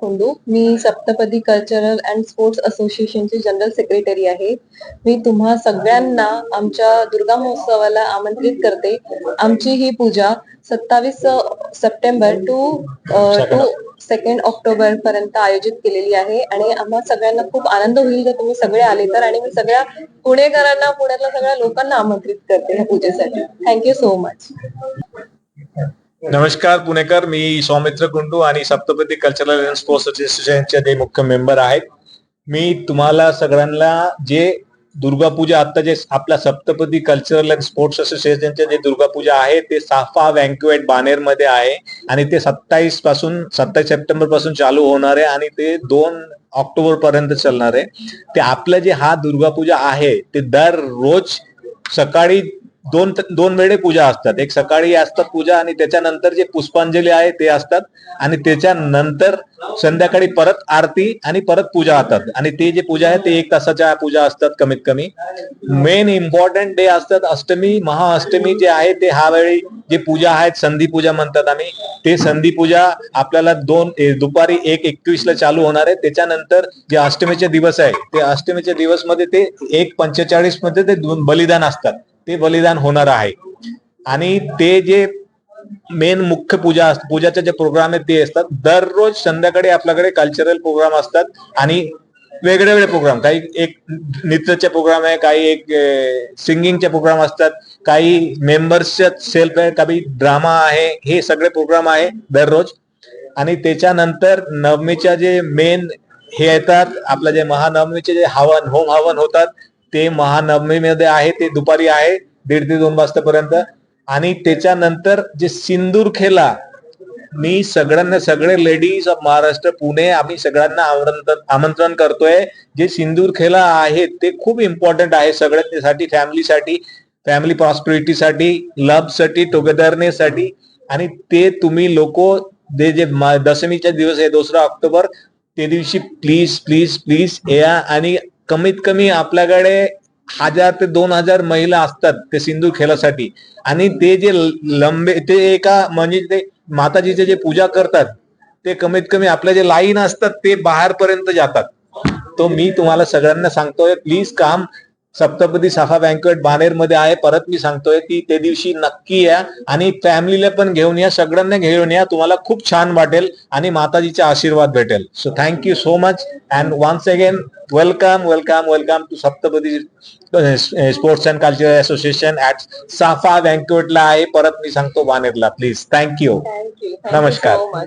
कुंडू मी Saptapadi cultural and sports असोसिएशनची जनरल सेक्रेटरी आहे. मी तुम्हा सगळ्यांना आमच्या दुर्गा महोत्सवाला आमंत्रित करते. आमची ही पूजा सत्तावीस September to to second October पर्यंत आयोजित केलेली आहे आणि आम्हा सगळ्यांना खूप आनंद होईल जर तुम्ही सगळे आले तर आणि मी सगळ्या पुणेकरांना पुण्यातल्या सगळ्या लोकांना आमंत्रित करते या पूजेसाठी. थँक्यू सो मच नमस्कार पुणेकर. मी सौमित्र कुंडू आणि सप्तपदी कल्चरल अँड स्पोर्ट्स असोसिएशनचे ते मुख्य मेंबर आहेत. मी तुम्हाला सगळ्यांना जे दुर्गापूजा आता जे आपल्या सप्तपदी कल्चरल अँड स्पोर्ट्स असोसिएशनचे जे दुर्गापूजा आहे ते साफा वँक्युएट बानेरमध्ये आहे आणि ते सत्तावीसपासून सत्तावीस सप्टेंबरपासून चालू होणार आहे आणि ते दोन ऑक्टोबर पर्यंत चालणार आहे. ते आपलं जे हा दुर्गापूजा आहे ते दररोज सकाळी दोन दोन वेळे पूजा असतात. एक सकाळी असतात पूजा आणि त्याच्यानंतर जे पुष्पांजली आहे ते असतात. आणि त्याच्यानंतर संध्याकाळी परत आरती आणि परत पूजा होतात आणि ते जे पूजा आहे ते एक तासाच्या पूजा असतात कमीत कमी मेन इम्पॉर्टंट डे असतात. अष्टमी महाअष्टमी जे आहे ते हा वेळी जे पूजा आहेत संधी पूजा म्हणतात आम्ही ते संधी पूजा आपल्याला दोन दुपारी एक एकवीस ला चालू होणार आहे. त्याच्यानंतर जे अष्टमीचे दिवस आहे ते अष्टमीच्या दिवसमध्ये ते एक पंचेचाळीसमध्ये ते दोन बलिदान असतात. ते बलिदान होणार आहे. आणि ते जे मेन मुख्य पूजा पूजाचे जे प्रोग्राम आहेत ते असतात. दररोज संध्याकाळी आपल्याकडे कल्चरल प्रोग्राम असतात आणि वेगळे वेगळे प्रोग्राम काही एक नृत्याचे प्रोग्राम आहे काही एक सिंगिंगचे प्रोग्राम असतात काही मेंबर्सच्या सेल्फ आहे काही ड्रामा आहे हे सगळे प्रोग्राम आहे दररोज. आणि त्याच्यानंतर नवमीच्या जे मेन हे येतात आपलं जे महानवमीचे जे हवन होम हवन होतात ते महानवमीमध्ये आहे ते दुपारी आहे दीड ते दोन वाजतापर्यंत. आणि त्याच्यानंतर जे सिंदूर खेला मी सगळ्यांना सगळे लेडीज ऑफ महाराष्ट्र पुणे आम्ही सगळ्यांना आमंत्रण आमंत्रण करतोय. जे सिंदूर खेला आहे ते खूप इम्पॉर्टंट आहे सगळ्यांसाठी फॅमिलीसाठी फॅमिली प्रॉस्पेरिटीसाठी लवसाठी टोगेदरनेसाठी आणि ते तुम्ही लोक जे जे दशमीचा दिवस आहे दुसरा ऑक्टोबर ते दिवशी प्लीज प्लीज प्लीज या आणि कमीत कमी आपल्याकडे हजार ते दोन हजार महिला असतात ते सिंदूर खेळासाठी. आणि ते जे लंबे ते एका म्हणजे ते माताजीचे जे पूजा करतात ते कमीत कमी आपल्या जे लाईन असतात ते बाहेरपर्यंत जातात. तो मी तुम्हाला सगळ्यांना सांगतोय प्लीज काम सप्तपदी साफा बँकवेट बानेरमध्ये आहे. परत मी सांगतोय की ते दिवशी नक्की या आणि फॅमिलीला पण घेऊन या. सगळ्यांना घेऊन या. तुम्हाला खूप छान वाटेल आणि माताजीचा आशीर्वाद भेटेल. So thank you so much and once again welcome welcome welcome to Saptapadi sports and cultural association at Safa बँकवेटला आहे परत मी सांगतो बानेरला प्लीज थँक्यू नमस्कार.